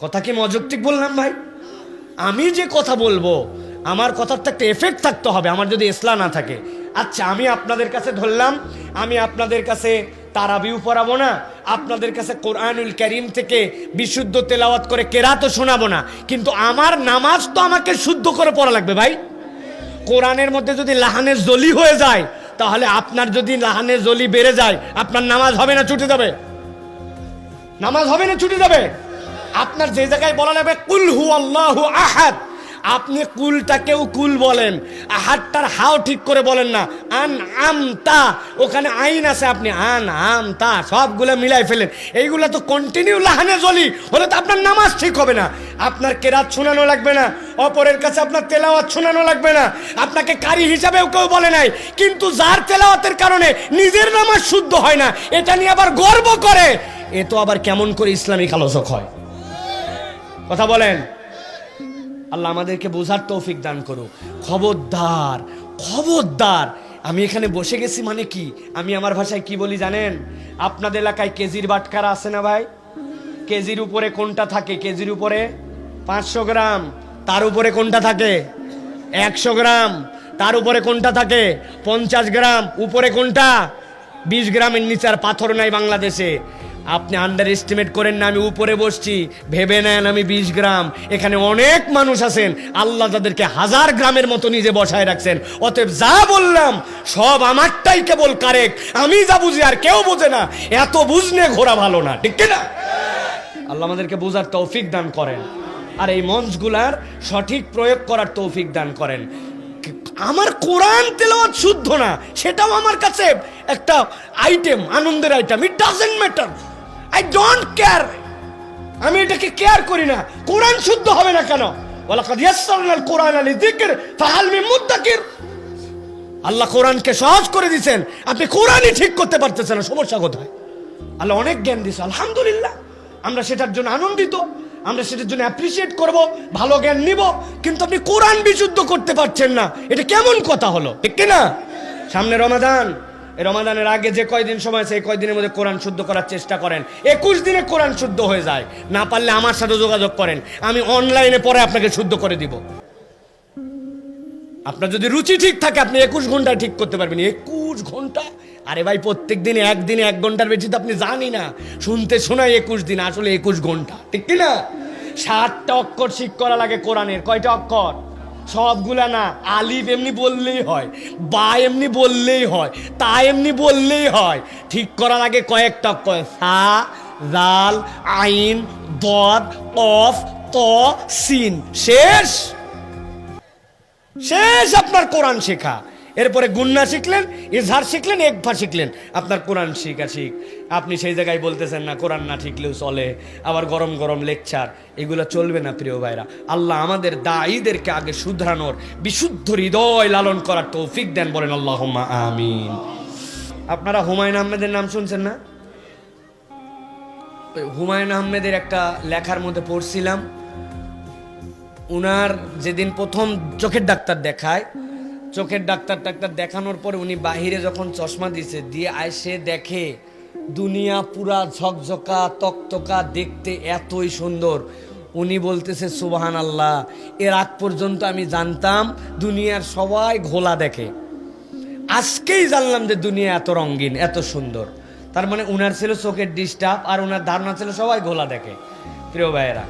কথা কি মজুক্তিক বললাম ভাই? আমি যে কথা বলব, আমার কথার তো একটা এফেক্ট থাকতে হবে, আমার যদি ইসলাম না থাকে। আচ্ছা আমি আপনাদের কাছে ধরলাম, আমি আপনাদের কাছে তারাবিও পড়াবো না, আপনাদের কাছে কোরআনুল করিম থেকে বিশুদ্ধ তেলাওয়াত করে কেরা তো শোনাবো না, কিন্তু আমার নামাজ তো আমাকে শুদ্ধ করে পড়া লাগবে ভাই। কোরআনের মধ্যে যদি লাহানে জলি হয়ে যায়, তাহলে আপনার যদি লাহানের জলি বেড়ে যায়, আপনার নামাজ হবে না, ছুটে যাবে। নামাজ হবে না, ছুটে যাবে। আপনার যে জায়গায় বলা লাগবে কুল হু আল্লাহু আহাদ। আপনি কুলটাকেও কুল বলেন। আহাদটার হাও ঠিক করে বলেন না। আন আম তা ওখানে আইন আছে আপনি। আন আম তা সবগুলো মিলাই ফেলেন। এইগুলো তো কন্টিনিউ লাহানে জ্বলি, হলে তো আপনার নামাজ ঠিক হবে না। আপনার কেরাত শোনানো লাগবে না। অপরের কাছে আপনার তেলাওয়াত শোনানো লাগবে না। আপনাকে কারি হিসাবেও কেউ বলে নাই। কিন্তু যার তেলাওয়াতের কারণে নিজের নামাজ শুদ্ধ হয় না, এটা নিয়ে আবার গর্ব করে। এ তো আবার কেমন করে ইসলামিক আলোচক হয়। কথা বলেন। আল্লাহ আমাদেরকে বোঝার তৌফিক দান করো খবরদার খবরদার। আমি এখানে বসে গেছি মানে কি? আমি আমার ভাষায় কি বলি জানেন? আপনাদের এলাকায় কেজির বাটকারা আছে না ভাই? কেজির উপরে কোনটা থাকে? কেজির উপরে পাঁচশো গ্রাম। তার উপরে কোনটা থাকে? একশো গ্রাম। তার উপরে কোনটা থাকে? পঞ্চাশ গ্রাম। উপরে কোনটা? বিশ গ্রামের নিচে আর পাথর নাই বাংলাদেশে। আপনি আন্ডার এস্টিমেট করেন না, আমি উপরে বসছি। ভেবে নেন আমি বিশ গ্রাম। এখানে অনেক মানুষ আছেন, আল্লাহ তাদেরকে হাজার গ্রামের মতো নিজে বসায় রাখছেন। অতএব যা বললাম, সব আমারটাই কেবল কারেক। আমি যা বুঝি আর কেউ বোঝে না, এত বুঝনে ঘোরা ভালো না, ঠিক না আল্লাহ আমাদেরকে বোঝার তৌফিক দান করেন। আর এই মঞ্চগুলার সঠিক প্রয়োগ করার তৌফিক দান করেন। আমার কোরআন তেলাওয়াত শুদ্ধ না, সেটাও আমার কাছে একটা আইটেম আনন্দের item it doesn't matter I don't care আমি এটাকে কেয়ার করি না। কোরআন শুদ্ধ হবে না কেন? ওয়ালাকাদ ইয়াসসারনাল কোরআন লিযিকর, ফাহাল মিন মুদ্দাকির। আল্লাহ কোরআনকে সহজ করে দিয়েছেন আপনি কোরআনই ঠিক করতে পারতেছেন না, সমস্যা কোথায়? আল্লাহ অনেক জ্ঞান দিয়েছে আলহামদুলিল্লাহ। আমরা সেটার জন্য আনন্দিত, আমরা সেটার জন্য অ্যাপ্রিসিয়েট করব, ভালো জ্ঞান নিব, কিন্তু আপনি কোরআন বিশুদ্ধ করতে পারছেন না। এটা কেমন কথা হলো? ঠিক না সামনে রমাদান। রমাদানের আগে যে কয়দিন সময় আছে, এই কয়দিনের মধ্যে কোরআন শুদ্ধ করার চেষ্টা করেন। একুশ দিনে কোরআন শুদ্ধ হয়ে যায়। না পারলে আমার সাথে যোগাযোগ করেন। আমি অনলাইনে পরে আপনাকে শুদ্ধ করে দিব। আপনার যদি রুচি ঠিক থাকে, আপনি একুশ ঘন্টায় ঠিক করতে পারবেন। একুশ ঘণ্টা? আরে ভাই প্রত্যেক দিনে একদিনে এক ঘণ্টার বেশি তো আপনি জানি না। শুনতে শোনাই একুশ দিন, আসলে একুশ ঘণ্টা। ঠিক না ষাটটা অক্ষর ঠিক করা লাগে কোরআনের। কয়টা অক্ষর? সবগুলা না আলিফ এমনি বললেই হয়, বা এমনি বললেই হয়, তা এমনি বললেই হয়। ঠিক করার আগে কয়েকটা কয়, সা, জাল, আইন দদ অফ ত, সিন। শেষ! শেষ আপনার কোরআন শেখা। এরপরে গুন্না শিখলেন, ইজহার শিখলেন একভা শিখলেন। আপনার কোরআন শিখা শিখ। আপনি সেই জায়গায় বলতেছেন না, কোরআন না ঠিকলেও চলে। আবার গরম গরম লেকচার, এগুলো চলবে না প্রিয় ভাইরা। আল্লাহ আমাদের দায়ীদেরকে আগে শুধরানোর বিশুদ্ধ হৃদয় লালন করার তৌফিক দেন বলেন আল্লাহ আমিন। আপনারা হুমায়ুন আহমেদের নাম শুনছেন না? হুমায়ুন আহমেদের একটা লেখার মধ্যে পড়ছিলাম। উনার যেদিন প্রথম চোখের ডাক্তার দেখায় চোখের ডাক্তার টাক্তার দেখানোর পরে উনি বাহিরে যখন চশমা দিছে, দিয়ে আইসে দেখে দুনিয়া পুরা ঝকঝকা, তকতকা, দেখতে এতই সুন্দর। উনি বলতেছে সুবাহান আল্লাহ এর আগ পর্যন্ত আমি জানতাম দুনিয়ার সবাই ঘোলা দেখে। আজকেই জানলাম যে দুনিয়া এত রঙিন, এত সুন্দর। তার মানে উনার ছিল চোখের ডিস্টার্ব আর উনার ধারণা ছিল সবাই ঘোলা দেখে। প্রিয় ভাইয়েরা